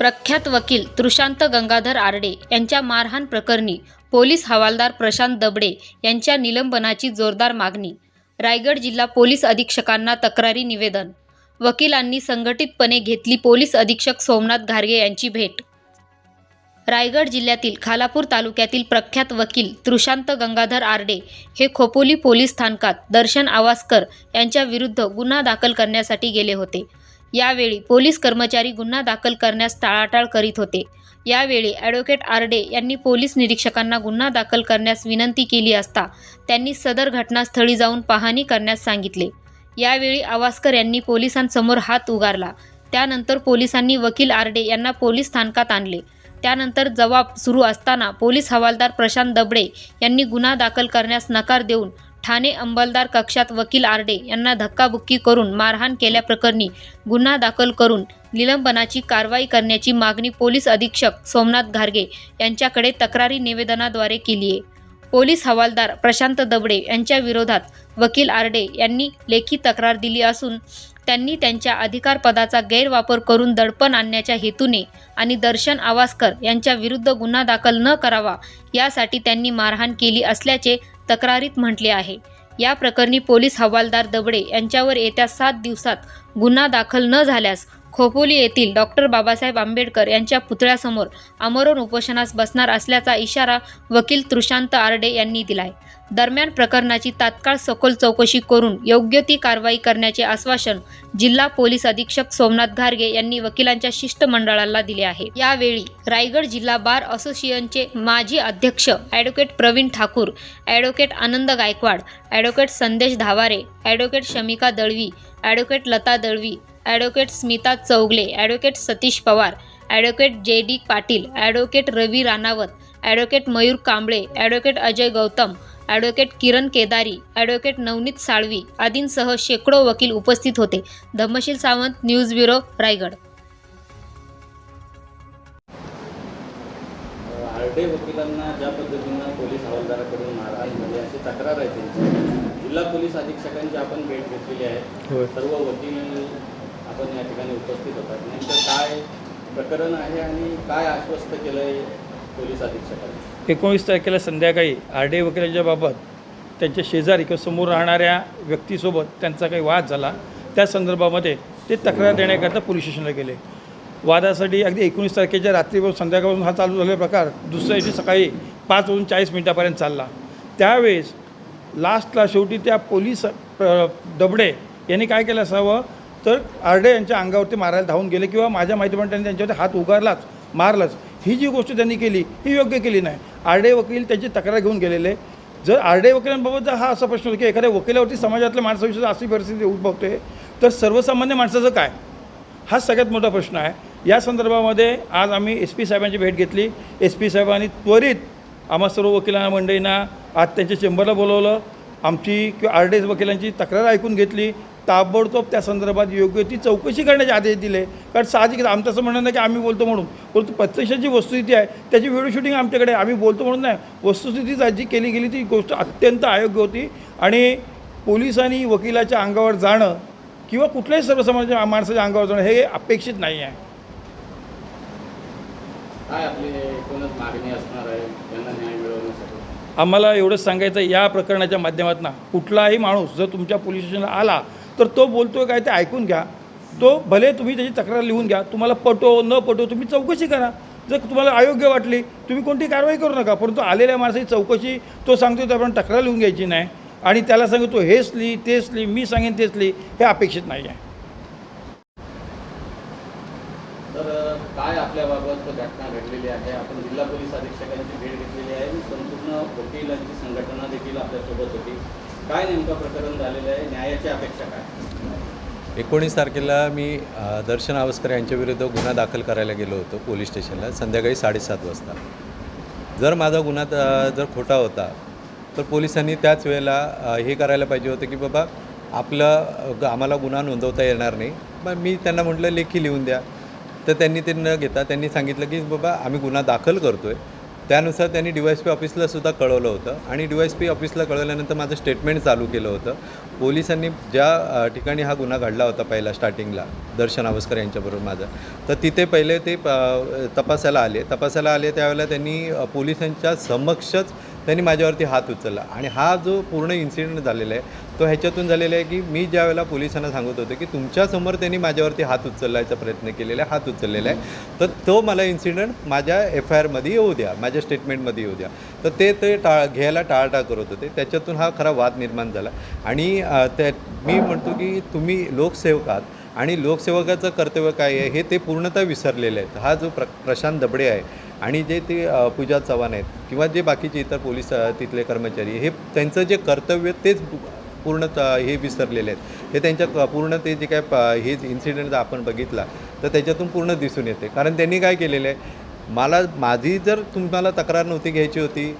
प्रख्यात वकील तृशांत गंगाधर आरडे यांच्या मारहाण प्रकरणी पोलीस हवालदार प्रशांत दबडे यांच्या निलंबनाची जोरदार मागणी. रायगड जिल्हा पोलीस अधीक्षकांना तक्रारी निवेदन. वकिलांनी संघटितपणे घेतली पोलीस अधीक्षक सोमनाथ घारगे यांची भेट. रायगड जिल्ह्यातील खालापूर तालुक्यातील प्रख्यात वकील तृशांत गंगाधर आरडे हे खोपोली पोलीस स्थानकात दर्शन आवासकर यांच्या विरुद्ध गुन्हा दाखल करण्यासाठी गेले होते. यावेळी पोलीस कर्मचारी गुन्हा दाखल करण्यास टाळाटाळ करीत होते. यावेळी ॲडव्होकेट आरडे यांनी पोलीस निरीक्षकांना गुन्हा दाखल करण्यास विनंती केली असता त्यांनी सदर घटनास्थळी जाऊन पाहणी करण्यास सांगितले. यावेळी आवासकर यांनी पोलिसांसमोर हात उगारला. त्यानंतर पोलिसांनी वकील आरडे यांना पोलीस स्थानकात आणले. त्यानंतर जबाब सुरू असताना पोलीस हवालदार प्रशांत दबडे यांनी गुन्हा दाखल करण्यास नकार देऊन ठाणे अंमलदार कक्षात वकील आरडे यांना धक्काबुक्की करून मारहाण केल्याप्रकरणी गुन्हा दाखल करून निलंबनाची कारवाई करण्याची मागणी पोलीस अधीक्षक सोमनाथ घारगे यांच्याकडे तक्रारी निवेदनाद्वारे केली आहे. पोलीस हवालदार प्रशांत दबडे यांच्या विरोधात वकील आरडे यांनी लेखी तक्रार दिली असून त्यांनी त्यांच्या अधिकारपदाचा गैरवापर करून दडपण आणण्याच्या हेतूने आणि दर्शन आवासकर यांच्या विरुद्ध गुन्हा दाखल न करावा यासाठी त्यांनी मारहाण केली असल्याचे तक्रारीत म्हटले आहे. या प्रकरणी पोलीस हवालदार दबडे यांच्यावर येत्या सात दिवसात गुन्हा दाखल न झाल्यास खोपोली येथील डॉक्टर बाबासाहेब आंबेडकर यांच्या पुतळ्यासमोर आमरण उपोषणास बसणार असल्याचा इशारा वकील तृशांत आरडे यांनी दिलाय. दरम्यान प्रकरणाची तात्काळ सखोल चौकशी करून योग्य ती कारवाई करण्याचे आश्वासन जिल्हा पोलीस अधीक्षक सोमनाथ घारगे यांनी वकिलांच्या शिष्टमंडळाला दिले आहे. यावेळी रायगड जिल्हा बार असोसिएशनचे माजी अध्यक्ष advocate Pravin Thakur advocate Anand Gaikwad advocate Sandesh Dhaware advocate Shamika Dalvi advocate Lata Dalvi advocate Smita Chougule advocate Satish Pawar advocate J D Patil advocate Ravi Ranawat advocate Mayur Kamble advocate Ajay Gautam advocate Kiran Kedari advocate Navneet Salvi आदींसह शेकडो वकील उपस्थित होते. Dhammasheel Sawant news bureau Raigad. Arde वकिलांना ज्या पद्धतीनं police हवालदाराकडून मारहाण झाली अशी तक्रार आहे त्यांची. जिल्हा पोलीस अधीक्षकांची आपण भेट घेतलेली आहे. सर्व वकील आपण या ठिकाणी उपस्थित होतात नेमकं काय प्रकरण आहे आणि काय आश्वस्त केलं आहे पोलीस अधीक्षकांनी? एकोणीस तारखेला संध्याकाळी आरडे वकिलांच्या बाबत त्यांच्या शेजारी किंवा समोर राहणाऱ्या व्यक्तीसोबत त्यांचा काही वाद झाला. त्या संदर्भामध्ये ते तक्रार देण्याकरता पोलीस स्टेशनला गेले. वादासाठी अगदी एकोणीस तारखेच्या रात्रीपासून संध्याकाळपासून हा चालू झालेला प्रकार दुसऱ्या दिवशी सकाळी पाच वाजून चाळीस मिनटापर्यंत चालला. त्यावेळेस लास्टला शेवटी त्या पोलीस दबडे यांनी काय केलं असावं? तर आरडे यांच्या अंगावरती मारायला धावून गेले किंवा माझ्या माहितीप्रमाणे त्यांनी त्यांच्यावरती हात उगारलाच मारलाच. ही जी गोष्ट त्यांनी केली ही योग्य केली नाही. आरडे वकील त्यांची तक्रार घेऊन गेलेले. जर आरडे वकिलांबाबत जर हा असा प्रश्न होतो की एखाद्या वकिलावरती समाजातल्या माणसाविषयी अशी परिस्थिती उद्भवते तर सर्वसामान्य माणसाचं काय? हा सगळ्यात मोठा प्रश्न आहे. या संदर्भामध्ये आज आम्ही एस पी साहेबांची भेट घेतली. एस पी साहेबांनी त्वरित आम्हा सर्व वकिलांना मंडळींना आज त्यांच्या चेंबरला बोलवलं. आमची किंवा आर डी एस वकिलांची तक्रार ऐकून घेतली. ताबडतोब त्या संदर्भात योग्य ती चौकशी करण्याचे आदेश दिले. कारण साहजिक आमचं असं म्हणणं नाही की आम्ही बोलतो म्हणून. परंतु प्रत्यक्ष जी वस्तुस्थिती आहे त्याची व्हिडिओ शूटिंग आमच्याकडे आम्ही बोलतो म्हणून नाही. वस्तुस्थिती जी केली गेली ती गोष्ट अत्यंत अयोग्य होती. आणि पोलिसांनी वकिलाच्या अंगावर जाणं किंवा कुठल्याही सर्वसामान्य माणसाच्या अंगावर जाणं हे अपेक्षित नाही आहे. काय आपली एकूणच मागणी असणार आहे? न्याय आम्हाला एवढंच सांगायचं या प्रकरणाच्या माध्यमातून कुठलाही माणूस जर तुमच्या पोलीस स्टेशनला आला तर तो बोलतोय काय ते ऐकून घ्या. तो भले तुम्ही त्याची तक्रार लिहून घ्या तुम्हाला पटो न पटो तुम्ही चौकशी करा. जर तुम्हाला अयोग्य वाटली तुम्ही कोणती कारवाई करू नका परंतु आलेल्या माणसाची चौकशी तो सांगतो तर आपण तक्रार लिहून घ्यायची नाही. आणि त्याला सांगतो हेच लिही तेच लिही मी सांगेन तेच लिही हे अपेक्षित नाही आहे. तर काय आपल्याबाबत घटना घडलेली आहे? आपण जिल्हा पोलीस अधीक्षकांची भेट संपूर्ण वकिलांची संघटना देखील आपल्यासोबत होती. काय नेमकं प्रकरण झालेलं आहे? न्यायाची अपेक्षा काय? एकोणीस तारखेला मी दर्शन आवस्कर यांच्याविरुद्ध गुन्हा दाखल करायला गेलो होतो पोलीस स्टेशनला संध्याकाळी साडेसात वाजता. जर माझा गुन्हा जर खोटा होता तर पोलिसांनी त्याच वेळेला हे करायला पाहिजे होतं की बाबा आपलं आम्हाला गुन्हा नोंदवता येणार नाही. मग मी त्यांना म्हटलं लेखी लिहून द्या. तर त्यांनी ते न घेता त्यांनी सांगितलं की बाबा आम्ही गुन्हा दाखल करतो आहे त्यानुसार त्यांनी डी वाय एस पी ऑफिसला सुद्धा कळवलं होतं आणि डी वाय एस पी ऑफिसला कळवल्यानंतर माझं स्टेटमेंट चालू केलं होतं. पोलिसांनी ज्या ठिकाणी हा गुन्हा घडला होता पहिला स्टार्टिंगला दर्शन आवस्कर यांच्याबरोबर माझा तर तिथे पहिले ते तपासायला आले. तपासायला आले त्यावेळेला त्यांनी पोलिसांच्या समक्षच त्यांनी माझ्यावरती हात उचलला. आणि हा जो पूर्ण इन्सिडेंट झालेला आहे तो ह्याच्यातून झालेला आहे की मी ज्या वेळेला पोलिसांना सांगत होतो की तुमच्यासमोर त्यांनी माझ्यावरती हात उचलण्याचा प्रयत्न केलेला आहे हात उचललेला आहे तर तो मला इन्सिडंट माझ्या एफ आय आरमध्ये येऊ द्या माझ्या स्टेटमेंटमध्ये येऊ द्या. तर ते ते टाळ घ्यायला टाळाटाळ करत होते. त्याच्यातून हा खरा वाद निर्माण झाला. आणि त्या मी म्हणतो की तुम्ही लोकसेवक आहात आणि लोकसेवकाचं कर्तव्य काय आहे हे ते पूर्णतः विसरलेले आहेत. हा जो प्र प्रशांत दबडे आहे आणि जे ते पूजा चव्हाण आहेत किंवा जे बाकीचे इतर पोलीस तिथले कर्मचारी हे त्यांचं जे कर्तव्य तेच पूर्ण हे विसरलेले आहेत. हे त्यांच्या पूर्ण ते जे काय प- हे इन्सिडेंट जर आपण बघितला तर त्याच्यातून पूर्ण दिसून येते. कारण त्यांनी काय केलेलं आहे मला माझी जर तुम्हाला तक्रार नव्हती घ्यायची होती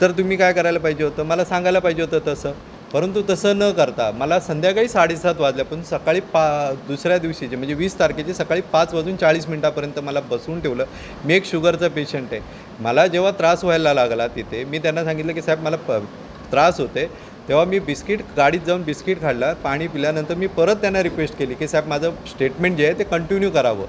तर तुम्ही काय करायला पाहिजे होतं? मला सांगायला पाहिजे होतं तसं. परंतु तसं न करता मला संध्याकाळी साडेसात वाजल्यापासून सकाळी पा दुसऱ्या दिवशीचे म्हणजे वीस तारखेचे सकाळी पाच वाजून चाळीस मिनटापर्यंत मला बसवून ठेवलं. मी एक शुगरचा पेशंट आहे. मला जेव्हा त्रास व्हायला लागला तिथे मी त्यांना सांगितलं की साहेब मला प त्रास होते तेव्हा मी बिस्किट गाडीत जाऊन बिस्किट खाल्लं पाणी पिल्यानंतर मी परत त्यांना रिक्वेस्ट केली की साहेब माझं स्टेटमेंट जे आहे ते कंटिन्यू करावं.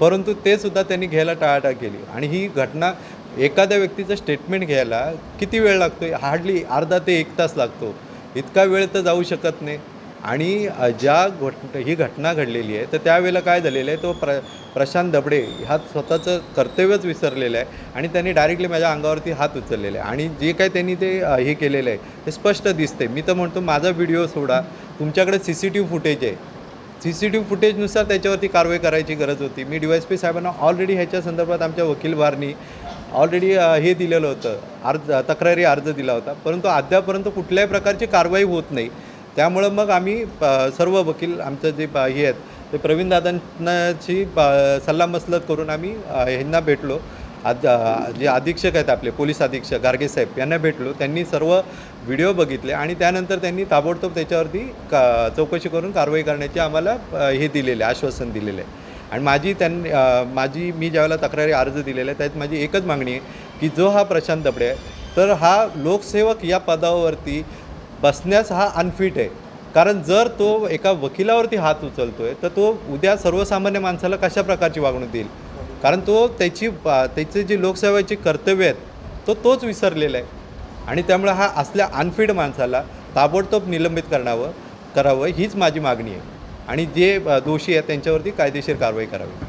परंतु ते सुद्धा त्यांनी घ्यायला टाळाटाळ केली. आणि ही घटना एखाद्या व्यक्तीचं स्टेटमेंट घ्यायला किती वेळ लागतो हार्डली अर्धा ते एक तास लागतो. इतका वेळ तर जाऊ शकत नाही. आणि ज्या घट ही घटना घडलेली आहे तर त्यावेळेला काय झालेलं आहे तो प्र प्रशांत दबडे हा स्वतःचं कर्तव्यच विसरलेलं आहे आणि त्यांनी डायरेक्टली माझ्या अंगावरती हात उचललेला आहे. आणि जे काय त्यांनी ते हे केलेलं आहे ते स्पष्ट दिसते मी तर म्हणतो माझा व्हिडिओ सोडा. तुमच्याकडे C C T V footage आहे. सी सी टी व्ही फुटेजनुसार त्याच्यावरती कारवाई करायची गरज होती. मी डी वाय एस पी साहेबांना ऑलरेडी ह्याच्या संदर्भात आमच्या वकीलवारनी ऑलरेडी हे दिलेलं होतं. अर्ज तक्रारी अर्ज दिला होता. परंतु अद्यापर्यंत कुठल्याही प्रकारची कारवाई होत नाही. त्यामुळं मग आम्ही सर्व वकील आमचं जे हे आहेत ते प्रवीण दादांची सल्लामसलत करून आम्ही ह्यांना भेटलो. आज जे अधीक्षक आहेत आपले पोलीस अधीक्षक गार्गे साहेब यांना भेटलो. त्यांनी सर्व व्हिडिओ बघितले आणि त्यानंतर त्यांनी ताबडतोब त्याच्यावरती का चौकशी करून कारवाई करण्याचे आम्हाला हे दिलेले आश्वासन दिलेलं. आहे आणि माझी त्यांनी माझी मी ज्यावेळेला तक्रारी अर्ज दिलेला आहे त्यात माझी एकच मागणी आहे की जो हा प्रशांत दबडे आहे तर हा लोकसेवक या पदावरती बसण्यास हा अनफिट आहे. कारण जर तो एका वकिलावरती हात उचलतो आहे तर तो उद्या सर्वसामान्य माणसाला कशा प्रकारची वागणूक देईल? कारण तो त्याची त्याचे जे लोकसेवेचे कर्तव्य आहेत तो तोच विसरलेला आहे. आणि त्यामुळे हा असल्या अनफिट माणसाला ताबडतोब निलंबित करणावं करावं हीच माझी मागणी आहे. आणि जे दोषी आहेत त्यांच्यावरती कायदेशीर कारवाई करावी.